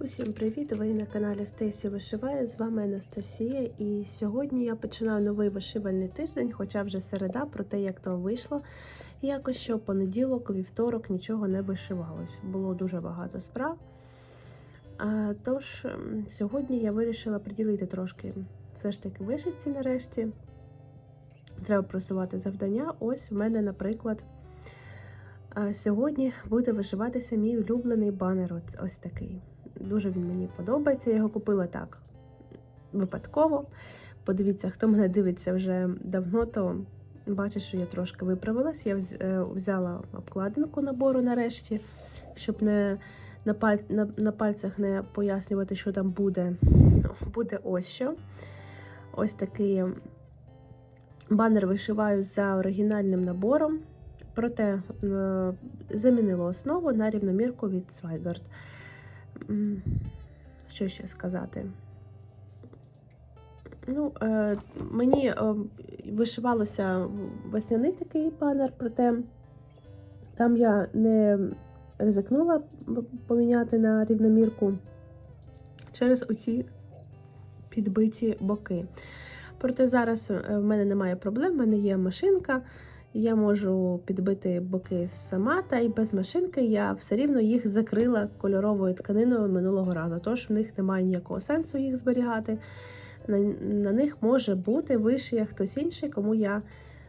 Усім привіт! Ви на каналі Стесі Вишиває. З вами Анастасія. І сьогодні я починаю новий вишивальний тиждень, хоча вже середа, про те, як то вийшло. Якось що понеділок, вівторок нічого не вишивалось. Було дуже багато справ. А, тож, сьогодні я вирішила приділити трошки все ж таки вишивці нарешті. Треба просувати завдання. Ось в мене, наприклад, сьогодні буде вишиватися мій улюблений банер. Ось такий. Дуже він мені подобається. Я його купила так випадково. Подивіться, хто мене дивиться вже давно, то бачить, що я трошки виправилась. Я е, взяла обкладинку набору нарешті, щоб не на, паль... на, на пальцях не пояснювати, що там буде. Буде ось що. Ось такий банер вишиваю за оригінальним набором. Проте е, замінила основу на рівномірку від Swigart. Що ще сказати? Ну, е, мені е, вишивалося весняний такий банер, проте там я не ризикнула поміняти на рівномірку через оці підбиті боки. Проте зараз е, в мене немає проблем, в мене є машинка. Я можу підбити боки сама, та й без машинки я все рівно їх закрила кольоровою тканиною минулого разу. Тож в них немає ніякого сенсу їх зберігати. На, на них може бути вишиє хтось інший, кому я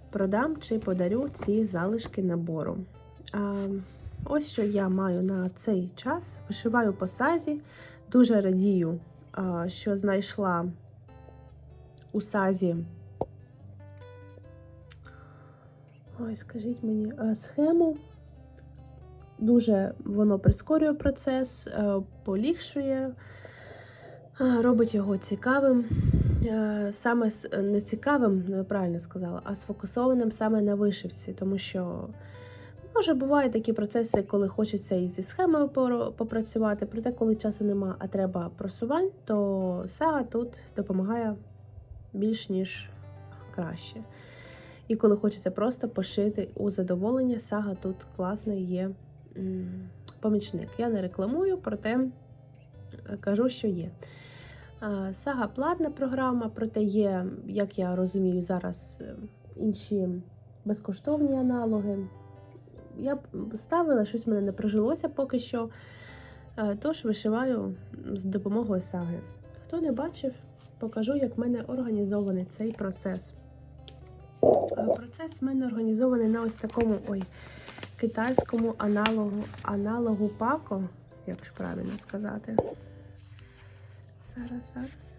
продам чи подарю ці залишки набору. А, ось що я маю на цей час. Вишиваю по сазі. Дуже радію, а, що знайшла у сазі. Ой, скажіть мені, схему. Дуже воно прискорює процес, е, полігшує, е, робить його цікавим. Е, Саме не цікавим, неправильно сказала, а сфокусованим саме на вишивці, тому що може бувають такі процеси, коли хочеться і зі схемою попрацювати, проте, коли часу нема, а треба просувань, то сага тут допомагає більш ніж краще. І коли хочеться просто пошити у задоволення, сага тут класний є помічник. Я не рекламую, проте е, кажу, що є. Сага платна програма, проте є, як я розумію, зараз е, інші безкоштовні аналоги. Я ставила, щось мене не прожилося поки що. Е, Тож вишиваю з допомогою саги. Хто не бачив, покажу, як в мене організований цей процес. Е, Процес в мене організований на ось такому ой, китайському аналогу, аналогу пако, як правильно сказати. Зараз, зараз.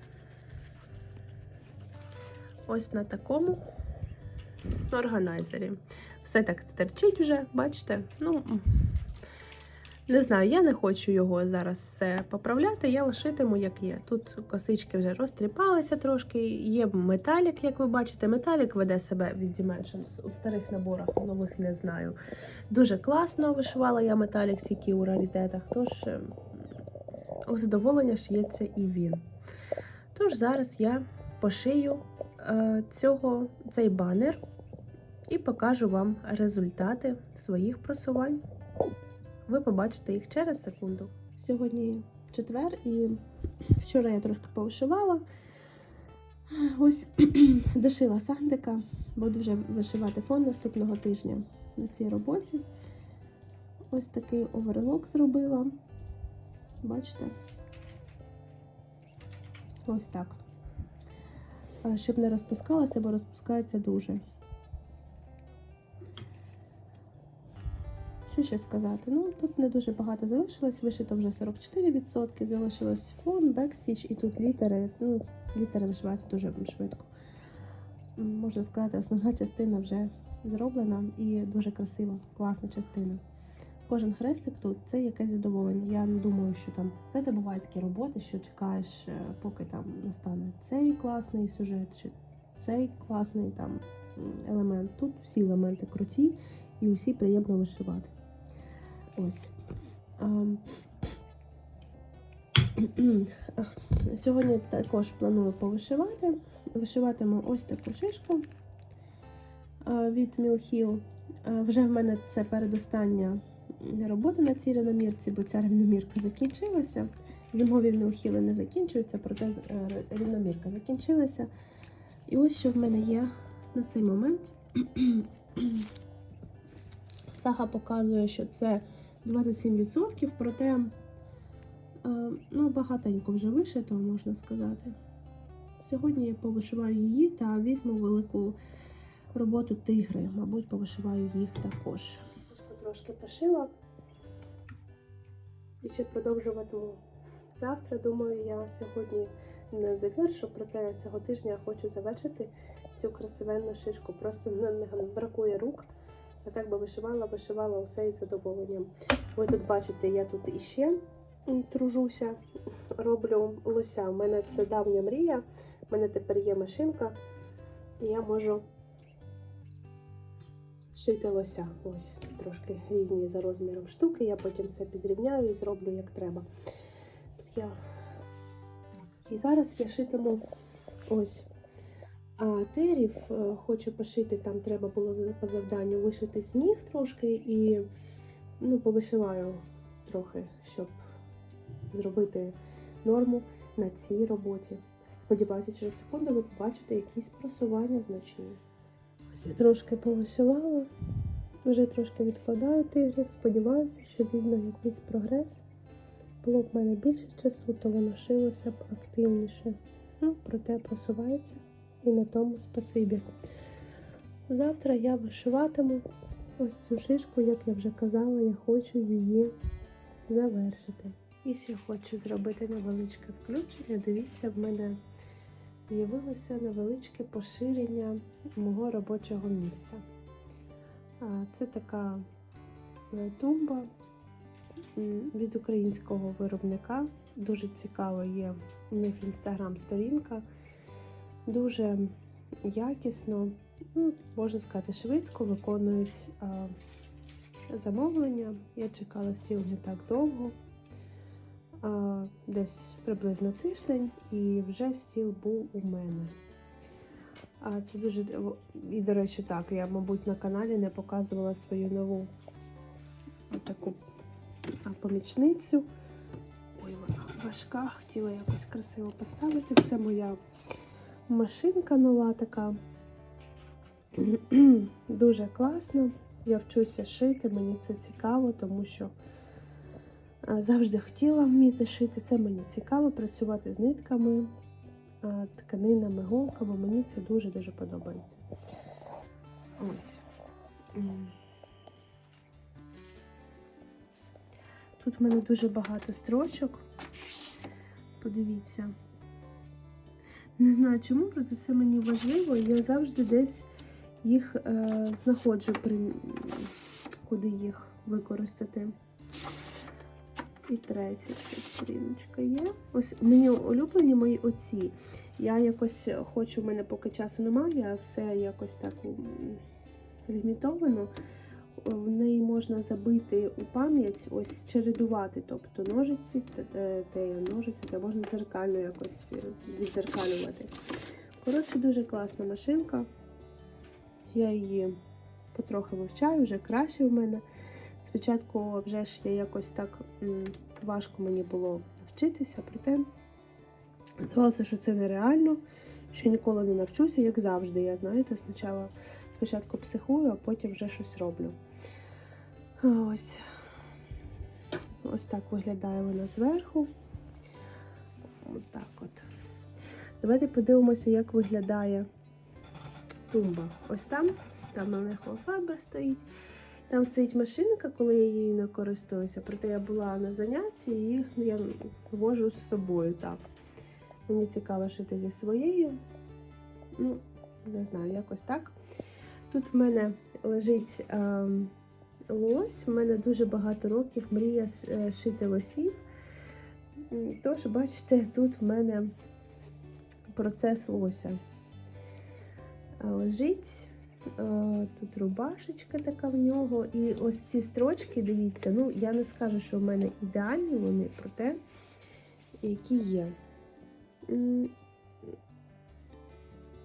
Ось на такому органайзері. Все так стерчить вже, бачите? Ну, не знаю, я не хочу його зараз все поправляти, я лишитиму, як є. Тут косички вже розтріпалися трошки. Є металік, як ви бачите. Металік веде себе від Dimensions у старих наборах, нових не знаю. Дуже класно вишивала я металік тільки у раритетах, тож е, у задоволення шиється і він. Тож зараз я пошию е, цього, цей банер і покажу вам результати своїх просувань. Ви побачите їх через секунду. Сьогодні четвер, і вчора я трошки повишивала. Ось дошила сандика, буду вже вишивати фон наступного тижня на цій роботі. Ось такий оверлок зробила. Бачите? Ось так. Щоб не розпускалося, бо розпускається дуже. Що ще сказати? Ну, тут не дуже багато залишилось, вишито вже 44%, залишилось фон, бекстіч і тут літери. Ну, літери вишиваються дуже швидко. Можна сказати, основна частина вже зроблена і дуже красива, класна частина. Кожен хрестик тут це якесь задоволення. Я не думаю, що там, знаєте, бувають такі роботи, що чекаєш, е, поки там настане цей класний сюжет, чи цей класний там елемент. Тут всі елементи круті і усі приємно вишивати. Ось. Сьогодні також планую повишивати. Вишиватиму ось таку шишку від Hill. Вже в мене це передостання робота на цій рівномірці, бо ця рівномірка закінчилася. Зимові неухили не закінчуються, проте е, рівномірка закінчилася. І ось що в мене є на цей момент. Сага показує, що це 27%, проте е, ну, багатенько вже вишито, можна сказати. Сьогодні я повишиваю її та візьму велику роботу тигри. Мабуть, повишиваю їх також. Трошки пошила. І ще продовжуватиму завтра. Думаю, я сьогодні не завершу, проте цього тижня хочу завершити цю красивенну шишку. Просто не бракує рук. А так би вишивала, вишивала усе із задоволенням. Ви тут бачите, я тут іще тружуся, роблю лося. У мене це давня мрія. У мене тепер є машинка, і я можу шити лося. Ось трошки різні за розміром штуки. Я потім все підрівняю і зроблю як треба. Я... І зараз я шитиму ось а терів. е, Хочу пошити, там треба було по завданню вишити сніг трошки і ну, повишиваю трохи, щоб зробити норму на цій роботі. Сподіваюся, через секунду ви побачите якісь просування значні. Ось я трошки повишивала, вже трошки відкладаю тиждень. Сподіваюся, що видно якийсь прогрес. Було б в мене більше часу, то воно шилося б активніше. Ну, проте просувається і на тому спасибі. Завтра я вишиватиму ось цю шишку, як я вже казала, я хочу її завершити. І ще хочу зробити невеличке включення. Дивіться, в мене з'явилося невеличке поширення мого робочого місця. Це така е, тумба від українського виробника. Дуже цікаво є у них інстаграм-сторінка. Дуже якісно, ну, можна сказати, швидко виконують а, замовлення. Я чекала стіл не так довго, а, десь приблизно тиждень, і вже стіл був у мене. А це дуже і, до речі, так, я, мабуть, на каналі не показувала свою нову таку помічницю. Ой, вона важка, хотіла якось красиво поставити. Це моя машинка нова така. Дуже класно. Я вчуся шити, мені це цікаво, тому що завжди хотіла вміти шити. Це мені цікаво працювати з нитками, тканинами, голками. Мені це дуже-дуже подобається. Ось. Тут в мене дуже багато строчок. Подивіться. Не знаю чому, проте це мені важливо. Я завжди десь їх е, знаходжу, при... куди їх використати. І третя сторіночка є. Ось мені улюблені мої оці. Я якось хочу, в мене поки часу немає, все якось так лімітовано. В неї можна забити у пам'ять, ось чередувати, тобто ножиці, те, те ножиці, та можна зеркально якось е, відзеркалювати. Коротше, дуже класна машинка. Я її потрохи вивчаю, вже краще в мене. Спочатку вже ж я якось так важко мені було навчитися, проте здавалося, що це нереально, що ніколи не навчуся, як завжди. Я знаєте, спочатку, спочатку психую, а потім вже щось роблю. Ось. Ось так виглядає вона зверху. Ось так от. Давайте подивимося, як виглядає тумба. Ось там, там на них фарба стоїть. Там стоїть машинка, коли я її не користуюся. Проте я була на занятті і я вожу з собою. так. Мені цікаво шити зі своєю. Ну, не знаю, якось так. Тут в мене лежить е, лось. В мене дуже багато років мрія е, шити лосів. Тож, бачите, тут в мене процес лося лежить. Е, Тут рубашечка така в нього. І ось ці строчки, дивіться, ну я не скажу, що в мене ідеальні вони, проте які є.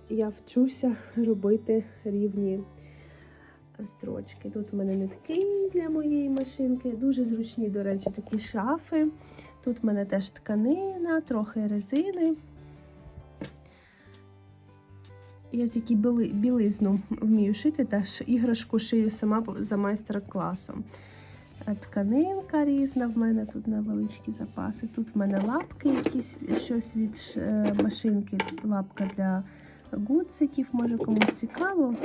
Я вчуся робити рівні строчки. Тут у мене нитки для моєї машинки. Дуже зручні, до речі, такі шафи. Тут в мене теж тканина, трохи резини. Я тільки білизну вмію шити, та іграшку шию сама за майстер-класом. Тканинка різна в мене тут невеличкі запаси. Тут в мене лапки, якісь щось від е, машинки, лапка для гудзиків, може комусь цікаво.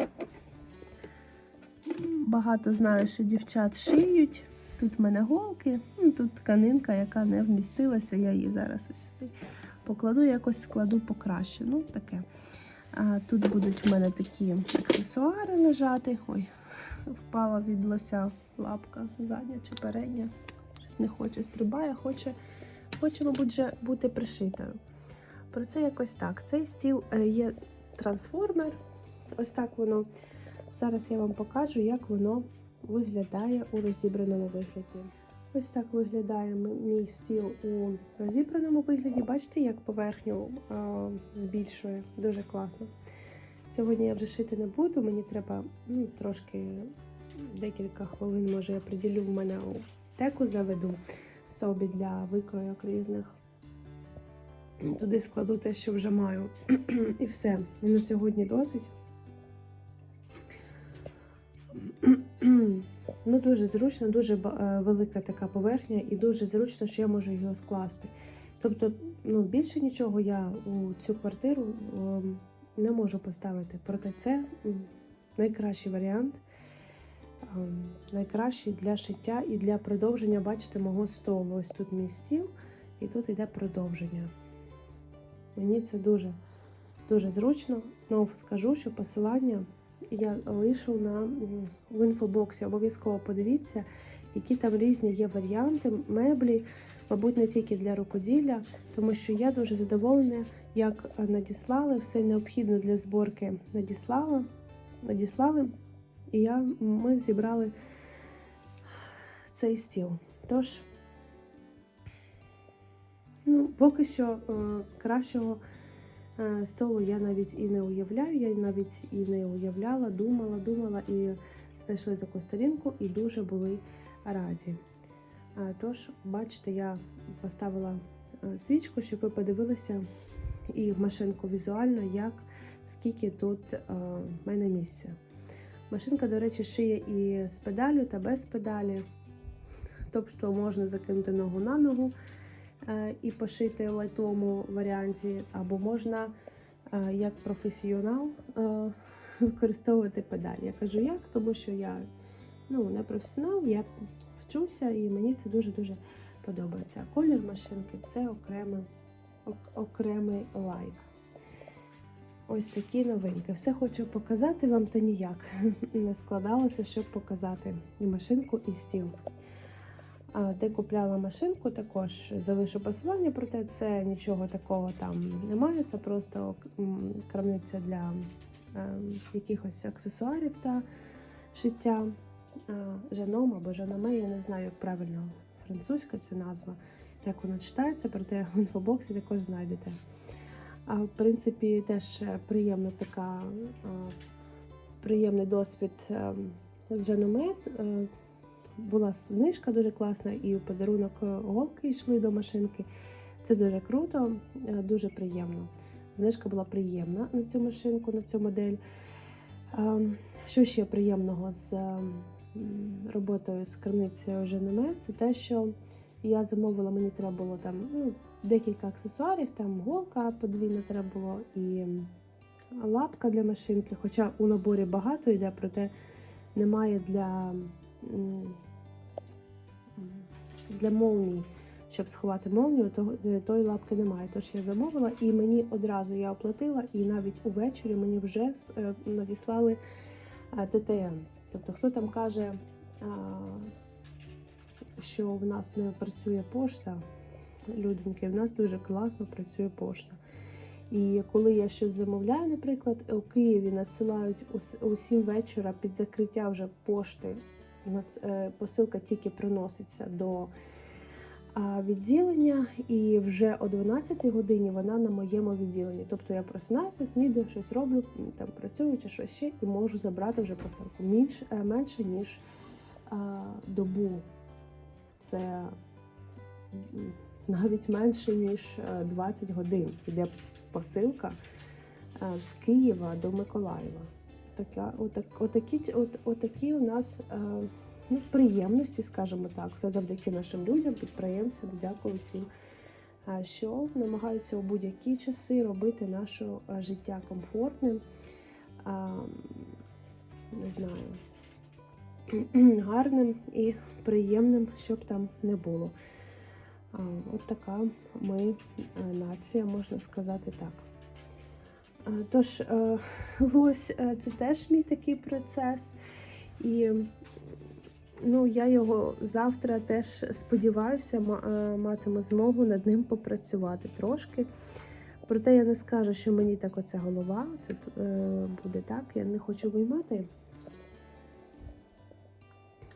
Багато знаю, що дівчат шиють. Тут в мене голки, ну, тут тканинка, яка не вмістилася. Я її зараз ось сюди покладу, якось складу покраще. Ну, таке. А, тут будуть в мене такі аксесуари лежати. Ой, впала від лося лапка задня чи передня. Щось не хоче, стрибає, хоче, хоче, мабуть, вже бути пришитою. Про це якось так. Цей стіл е, є трансформер. Ось так воно. Зараз я вам покажу, як воно виглядає у розібраному вигляді. Ось так виглядає мій стіл у розібраному вигляді. Бачите, як поверхню збільшує. Дуже класно. Сьогодні я вже шити не буду, мені треба ну, трошки декілька хвилин, може, я приділю в мене теку заведу собі для викройок різних. Туди складу те, що вже маю. І все. І на сьогодні досить. Ну, дуже зручно, дуже е, велика така поверхня, і дуже зручно, що я можу його скласти. Тобто, ну, більше нічого я у цю квартиру ем, не можу поставити. Проте це найкращий варіант, ем, найкращий для шиття і для продовження, бачите, мого столу. Ось тут мій стіл, і тут йде продовження. Мені це дуже, дуже зручно. Знову скажу, що посилання я лишу на в інфобоксі. Обов'язково подивіться, які там різні є варіанти, меблі, мабуть, не тільки для рукоділля, тому що я дуже задоволена, як надіслали все необхідне для зборки. Надіслала, надіслали, і я, ми зібрали цей стіл. Тож, ну, поки що е, кращого. Е, Столу я навіть і не уявляю, я навіть і не уявляла, думала, думала і знайшли таку сторінку і дуже були раді. Е, Тож, бачите, я поставила свічку, щоб ви подивилися і машинку візуально, як скільки тут в мене місця. Машинка, до речі, шиє і з педалю та без педалі. Тобто можна закинути ногу на ногу і пошити в лайтовому варіанті, або можна е, як професіонал е, використовувати педаль. Я кажу як, тому що я ну, не професіонал, я вчуся і мені це дуже-дуже подобається. Колір машинки це окремий, окремий лайк. Ось такі новинки. Все хочу показати вам, та ніяк не складалося, щоб показати і машинку, і стіл. Де купляла машинку, також залишу посилання, проте це нічого такого там немає. Це просто крамниця для е, якихось аксесуарів та шиття. Жаном або жанаме, я не знаю, як правильно французька це назва, як воно читається, проте в інфобоксі також знайдете. А в принципі, теж приємна така, приємний досвід е, з жаноме. Була знижка дуже класна, і у подарунок е, голки йшли до машинки. Це дуже круто, е, дуже приємно. Знижка була приємна на цю машинку, на цю модель. Е, Що ще приємного з роботою з крамницею Женоме, це те, що я замовила, мені треба було там ну, декілька аксесуарів, там голка подвійна треба було і лапка для машинки. Хоча у наборі багато йде, проте немає для, для молній, щоб сховати молнію, то тої лапки немає. Тож я замовила, і мені одразу я оплатила, і навіть увечері мені вже е, надіслали е, ТТН. Тобто, хто там каже, що в нас не працює пошта, людинки, в нас дуже класно працює пошта. І коли я щось замовляю, наприклад, у Києві надсилають у 7 вечора під закриття вже пошти. Е, Посилка тільки приноситься до відділення, і вже о 12 годині вона на моєму відділенні. Тобто я просинаюся, снідаю, щось роблю, там працюю чи щось ще, і можу забрати вже посилку. Менше, е, менше ніж добу. Це навіть менше ніж е, 20 годин. Іде посилка е, з Києва до Миколаєва. Така, отак, отакі, от, отакі у нас е, ну, приємності, скажімо так, все завдяки нашим людям, підприємцям. Дякую всім, е, що намагаються у будь-які часи робити наше е, життя комфортним. Не знаю, гарним і приємним, щоб там не було. От така ми нація, можна сказати так. А, Тож, е, ось е, це теж мій такий процес. І ну, я його завтра теж сподіваюся, ма- е, матиму змогу над ним попрацювати трошки. Проте я не скажу, що мені так оце голова. Це е, буде так. Я не хочу виймати.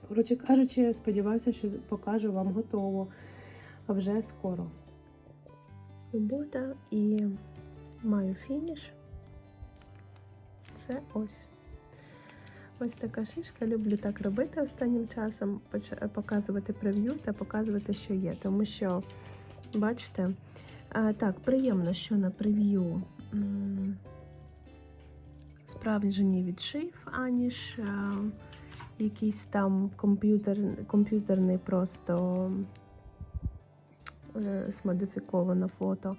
Коротше кажучи, я сподіваюся, що покажу вам готово вже скоро. Субота і маю фініш. Це ось. Ось така шишка. Люблю так робити останнім часом, показувати прев'ю та показувати, що є. Тому що, бачите, так, приємно, що на прев'ю справжній відшив, аніж якийсь там комп'ютер, комп'ютерний просто е, змодифіковане фото.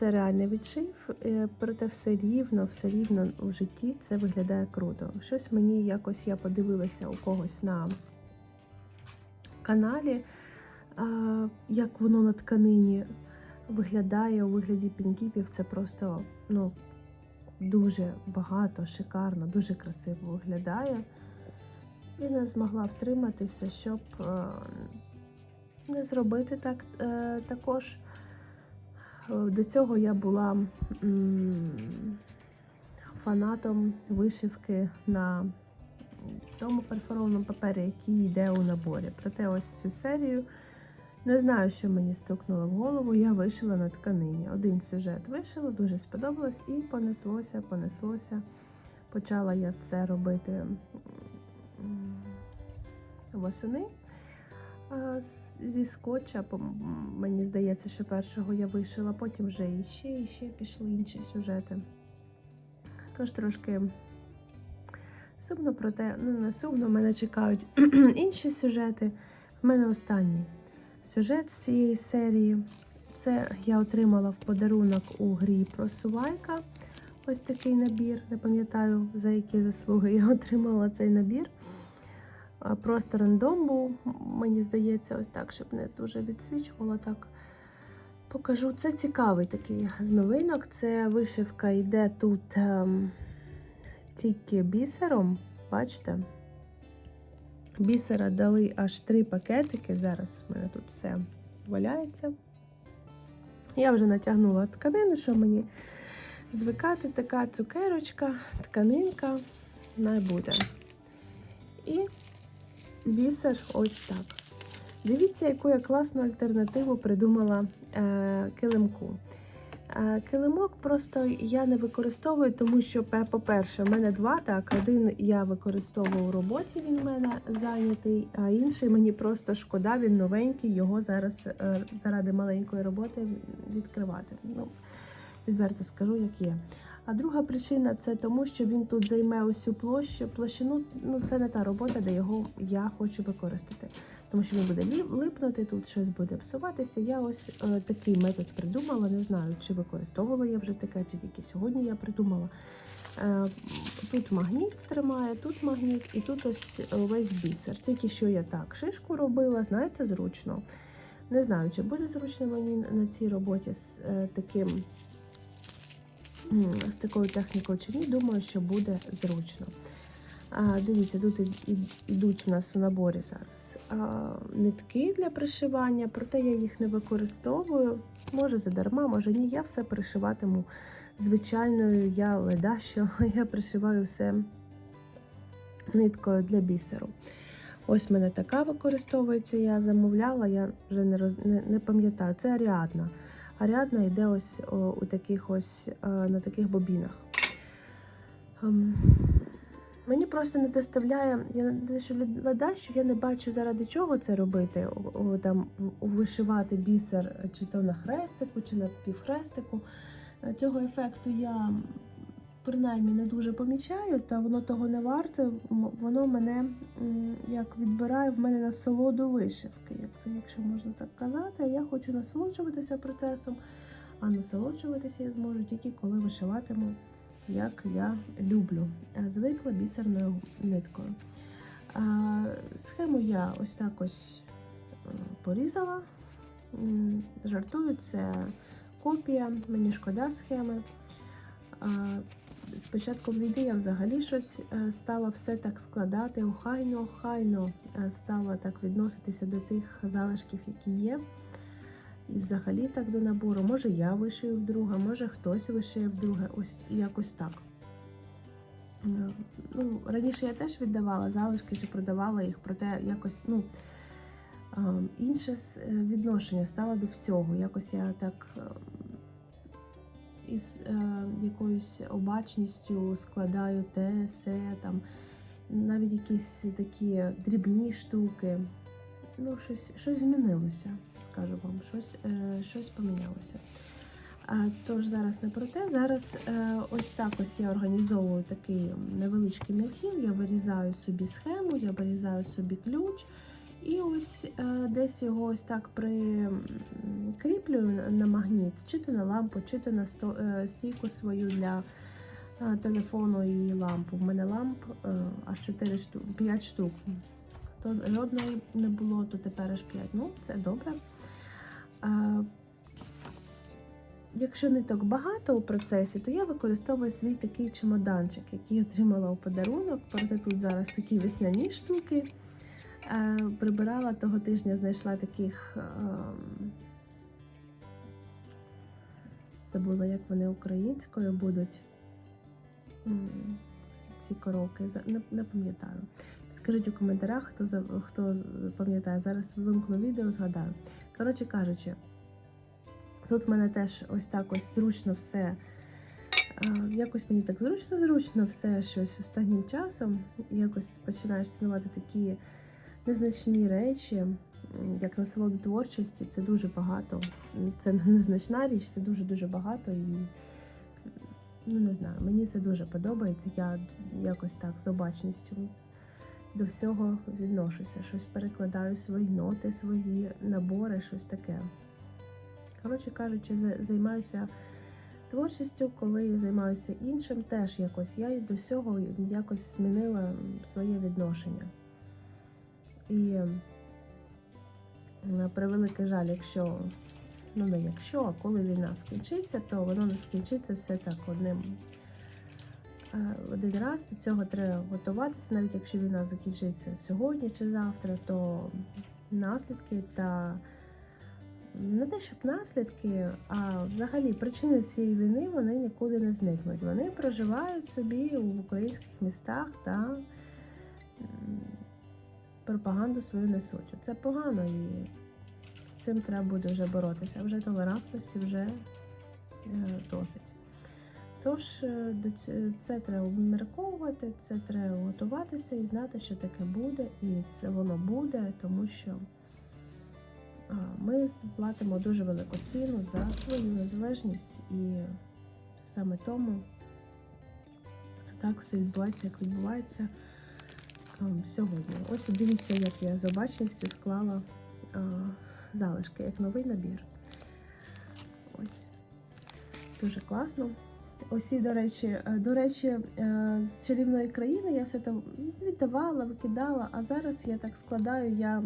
Це реальний відшив, е, проте все рівно, все рівно в житті це виглядає круто. Щось мені якось я подивилася у когось на каналі, як воно на тканині виглядає у вигляді пінкіпів. Це просто ну, дуже багато, шикарно, дуже красиво виглядає. І не змогла втриматися, щоб е, не зробити так е, також. Е, До цього я була фанатом вишивки на тому перфорованому папері, який йде у наборі. Проте ось цю серію не знаю, що мені стукнуло в голову. Я вишила на тканині. Один сюжет вишила, дуже сподобалось, і понеслося, понеслося. Почала я це робити восени. Зі скотча, мені здається, що першого я вишила, потім вже і ще, пішли інші сюжети. Тож трошки сумно, проте, ну не сумно, мене чекають інші сюжети. В мене останній сюжет з цієї серії. Це я отримала в подарунок у грі про Сувайка. Ось такий набір. Не пам'ятаю, за які заслуги я отримала цей набір. Просто рандом був, мені здається, ось так, щоб не дуже відсвічувало так. Покажу. Це цікавий такий з новинок. Це вишивка йде тут ем, тільки бісером. Бачите? Бісера дали аж три пакетики. Зараз в мене тут все валяється. Я вже натягнула тканину, що мені звикати, така цукерочка, тканинка, най буде. І бісер ось так. Дивіться, яку я класну альтернативу придумала е, килимку. Е, килимок просто я не використовую, тому що, по-перше, в мене два так. Один я використовую у роботі, він в мене зайнятий, а інший мені просто шкода, він новенький, його зараз е, заради маленької роботи відкривати. Ну, відверто скажу, як є. А друга причина це тому, що він тут займе усю площу. Площину ну це не та робота, де його я хочу використати. Тому що він буде липнути, тут щось буде псуватися. Я ось е, такий метод придумала. Не знаю, чи використовувала я вже таке, чи тільки сьогодні я придумала. Е, тут магніт тримає, тут магніт, і тут ось весь бісер. Тільки що я так шишку робила, знаєте, зручно. Не знаю, чи буде зручно мені на цій роботі з е, таким з такою технікою чи ні, думаю, що буде зручно. А, дивіться, тут і- у нас у наборі зараз а, нитки для пришивання, проте я їх не використовую. Може задарма, може ні. Я все пришиватиму звичайною, я леда, що я пришиваю все ниткою для бісеру. Ось в мене така використовується. Я замовляла, я вже не роз... не, не пам'ятаю. Це Аріадна. Аріадна йде ось у таких ось е, на таких бобінах. Ем, Мені просто не доставляє, я не те, що лада, що я не бачу заради чого це робити. Там вишивати бісер чи то на хрестику, чи на півхрестику. Е, Цього ефекту я принаймні не дуже помічаю, та воно того не варте. Воно мене як відбирає в мене насолоду вишивки, як то, якщо можна так казати. Я хочу насолоджуватися процесом, а насолоджуватися я зможу тільки коли вишиватиму як я люблю. Е, Звикла бісерною ниткою. Схему я ось так ось е, порізала. Жартую, це копія, мені шкода схеми. З початком війни я взагалі щось е, стала все так складати, охайно, охайно е, стала так відноситися до тих залишків, які є. І взагалі так до набору. Може я вишию вдруге, може хтось вишиє вдруге. Ось якось так. Е, Ну, раніше я теж віддавала залишки чи продавала їх, проте якось ну, інше відношення стало до всього. Якось я так із е, якоюсь обачністю складаю те, се, там, навіть якісь такі дрібні штуки. Ну, щось, щось змінилося, скажу вам, щось, е, щось помінялося. А, тож зараз не про те. Зараз е, ось так ось я організовую такий невеличкий мілхів. Я вирізаю собі схему, я вирізаю собі ключ. І ось е, десь його ось так прикріплюю на магніт, чи то на лампу, чи то на е, стійку свою для е, телефону і лампу. В мене ламп е, аж 4 штук, 5 штук. То одної не було, то тепер аж 5. Ну, це добре. Якщо ниток багато у процесі, то я використовую свій такий чемоданчик, який отримала у подарунок. Проте тут зараз такі весняні штуки. Прибирала того тижня, знайшла таких. Забула, як вони українською будуть. Ці коробки, не, пам'ятаю. Підкажіть у коментарях, хто, хто пам'ятає. Зараз вимкну відео, згадаю. Коротше кажучи, тут в мене теж ось так ось зручно все. Якось мені так зручно-зручно все щось останнім часом. Якось починаєш цінувати такі незначні речі, як насолоду творчості, це дуже багато. Це незначна річ, це дуже-дуже багато. І ну не знаю, мені це дуже подобається. Я якось так з обачністю до всього відношуся. Щось перекладаю свої ноти, свої набори, щось таке. Коротше кажучи, займаюся творчістю, коли займаюся іншим, теж якось я й до всього якось змінила своє відношення. І на превеликий жаль, якщо, ну не якщо, а коли війна скінчиться, то воно не скінчиться все так одним е, один раз. До цього треба готуватися, навіть якщо війна закінчиться сьогодні чи завтра, то наслідки та не те, щоб наслідки, а взагалі причини цієї війни вони нікуди не зникнуть. Вони проживають собі в українських містах та пропаганду свою несуть. Це погано і з цим треба буде вже боротися. Вже толерантності вже е, досить. Тож е, це треба обмірковувати, це треба готуватися і знати, що таке буде, і це воно буде, тому що ми платимо дуже велику ціну за свою незалежність, і саме тому так все відбувається, як відбувається сьогодні. Ось дивіться, як я з обачністю склала а, залишки, як новий набір. Ось дуже класно. Усі, до речі, е, до речі, е, з чарівної країни я все там віддавала, викидала, а зараз я так складаю, я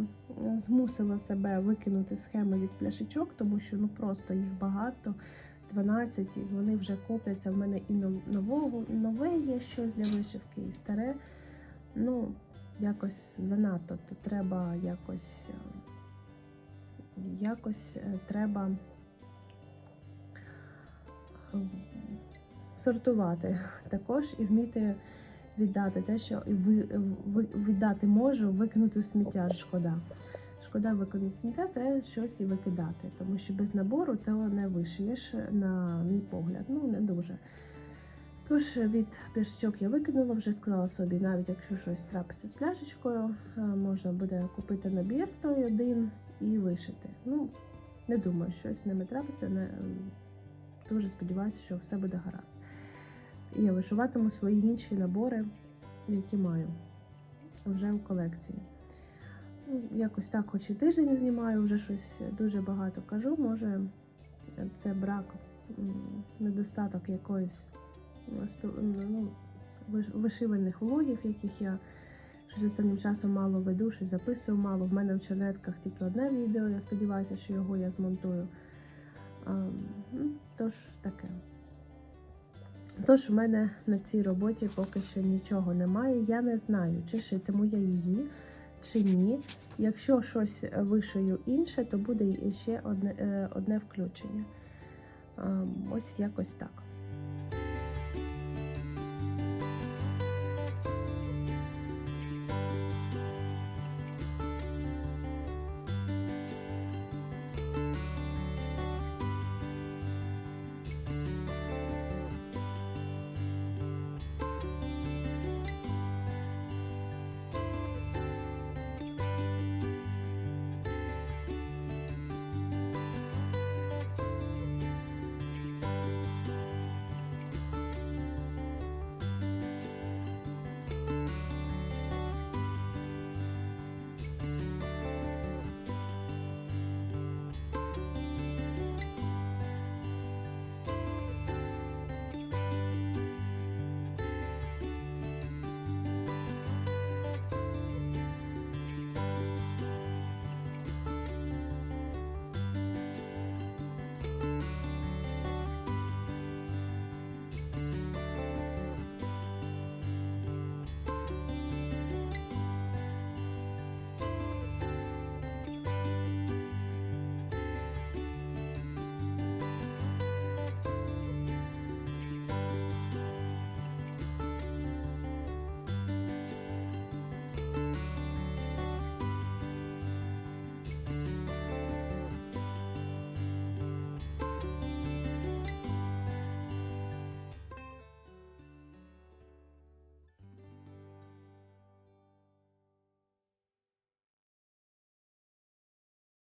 е, змусила себе викинути схеми від пляшечок, тому що ну просто їх багато, 12, і вони вже копляться. В мене і нового, нове є щось для вишивки, і старе. Ну, якось занадто. То треба якось, е, якось е, треба. е, сортувати також і вміти віддати те, що ви, віддати можу, викинути в сміття. Шкода. Шкода викинути сміття, треба щось і викидати, тому що без набору то не вишиєш, на мій погляд. Ну, не дуже. Тож від пляшечок я викинула, вже сказала собі, навіть якщо щось трапиться з пляшечкою, е, можна буде купити набір той один і вишити. Ну, не думаю, щось з ними трапиться. Не, ем, дуже сподіваюся, що все буде гаразд. Я вишиватиму свої інші набори, які маю вже в колекції. Ну, якось так, хоч і тиждень знімаю, вже щось дуже багато кажу. Може, це брак, недостаток якоїсь ну, вишивальних влогів, яких я щось останнім часом мало веду, щось записую мало. В мене в чернетках тільки одне відео. Я сподіваюся, що його я змонтую. А, ну, тож таке. Тож у мене на цій роботі поки що нічого немає. Я не знаю, чи шитиму я її, чи ні. Якщо щось вишию інше, то буде ще одне, е, одне включення. Ось якось так.